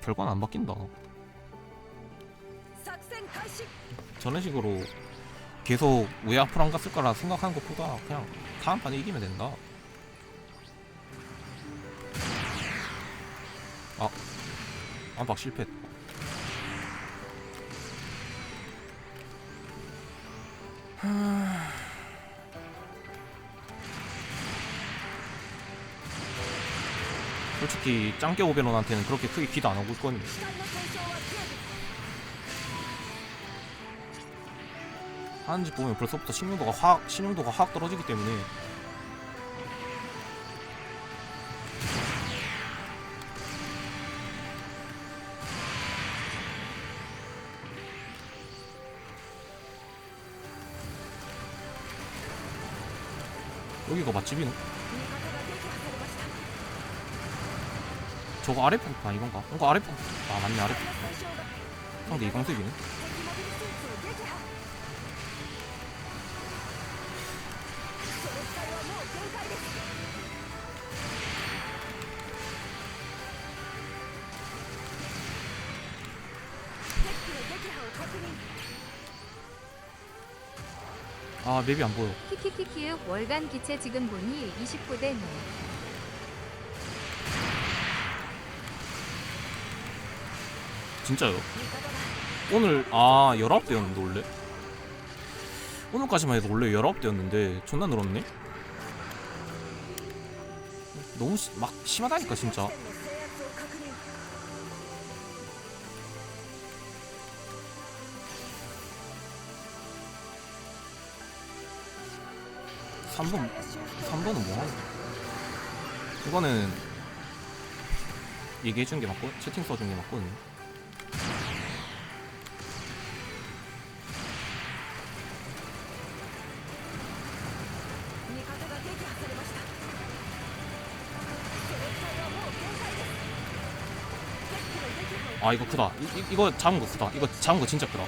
별건 안 바뀐다. 저런 식으로 계속 왜 앞으로 안 갔을 거라 생각하는 것보다 그냥 다음 판에 이기면 된다. 아, 안박 실패. 하... 솔직히 짱깨 오베론한테는 그렇게 크게 기도 안 하고 있거든요. 하는 짓 보면 벌써부터 신용도가 확 신용도가 확 떨어지기 때문에 여기가 맛집이네. 저거 아래 평판 아, 이건가? 이거 아래 평판 아 맞네 아래 평판 상대 이광수이네. 아 맵이 안 보여. 키키키키의 월간 기체 지금 보니 29대 0 진짜요? 오늘 아 19대였는데 원래? 오늘까지만 해도 원래 19대였는데 존나 늘었네? 너무 시, 막 심하다니까 진짜 3번, 3번은 뭐하냐 이거는 얘기해준 게 맞고 채팅 써준 게 맞거든요 아 이거 크다. 이, 이, 이거 잡은 거 크다. 이거 잡은 거 진짜 크다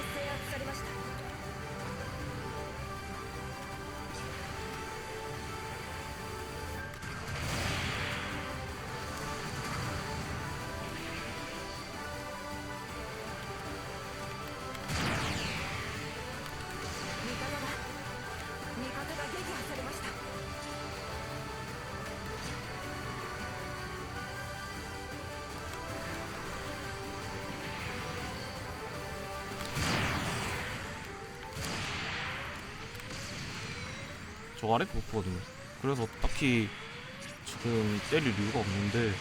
저 아래 부프거든요. 그래서 딱히 지금 때릴 이유가 없는데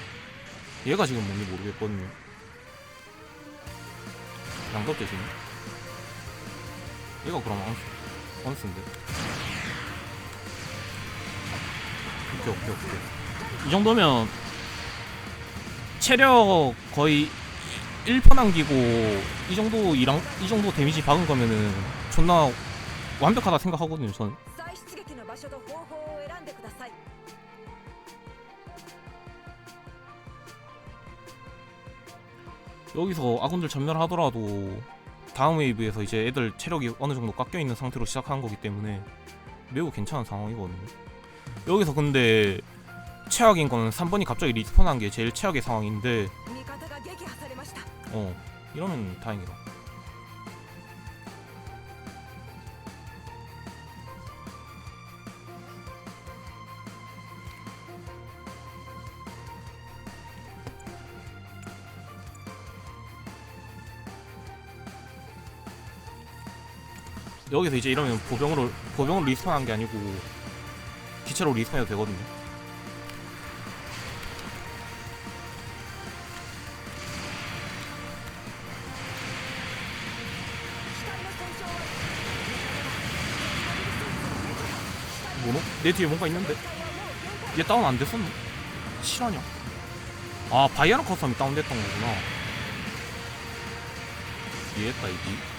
얘가 지금 뭔지 모르겠거든요. 양덕 대신 얘가 그럼 원스, 원스인데? 오케이 오케이 오케이. 이 정도면 체력 거의 1% 남기고 이 정도 이랑 이 정도 데미지 박은 거면은 존나 완벽하다 생각하거든요 저는 여기서 아군들 전멸하더라도 다음 웨이브에서 이제 애들 체력이 어느 정도 깎여 있는 상태로 시작한 거기 때문에 매우 괜찮은 상황이거든요. 여기서 근데 최악인 거는 3번이 갑자기 리스폰한 게 제일 최악의 상황인데 어 이러면 다행이다. 여기서 이제 이러면 보병으로 보병으로 리스폰한 게 아니고 기체로 리스폰해도 되거든요. 뭐노? 내 뒤에 뭔가 있는데? 얘 다운 안 됐었네? 실화냐? 아 바이아나 커스텀이 다운됐던 거구나 이해했다 이지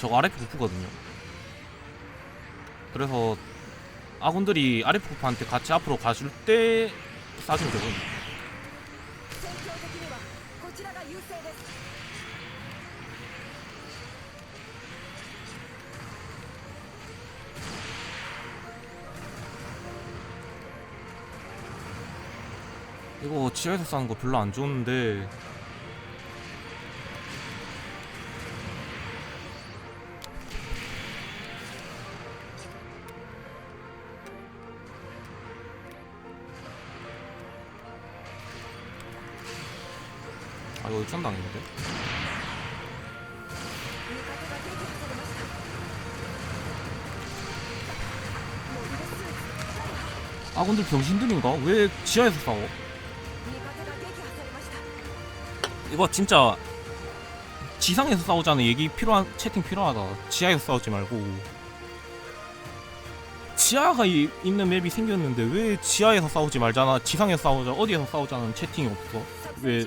저거 RF 쿠프거든요. 그래서 아군들이 RF 쿠프한테 같이 앞으로 가실 때 쏴주면 되거든요 이거 지하에서 싸는 거 별로 안 좋은데 이거 울산 당인데? 아 근데 병신들인가? 왜 지하에서 싸워? 이거 진짜 지상에서 싸우자는 얘기 필요한 채팅 필요하다. 지하에서 싸우지 말고 지하가 이, 있는 맵이 생겼는데 왜 지하에서 싸우지 말잖아. 지상에서 싸우자. 어디에서 싸우자는 채팅이 없어. 왜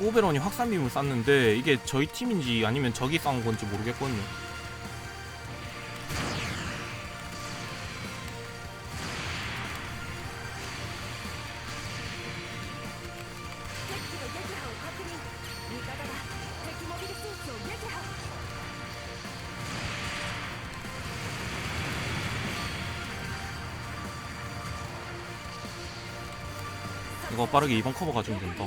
오베론이 확산빔을 쐈는데 이게 저희 팀인지 아니면 적이 쌓은 건지 모르겠거든요. 이거 빠르게 2번 커버 가주면 된다.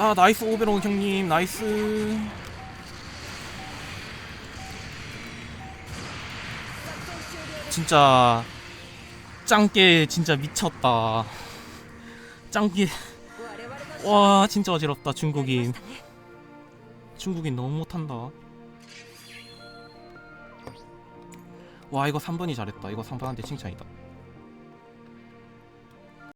아 나이스 오베론 형님 나이스. 진짜 짱깨 진짜 미쳤다. 짱깨 我々の 와 진짜 어지럽다 중국인. 중국인 너무 못한다. 와 이거 3번이 잘했다. 이거 3번한테 칭찬이다.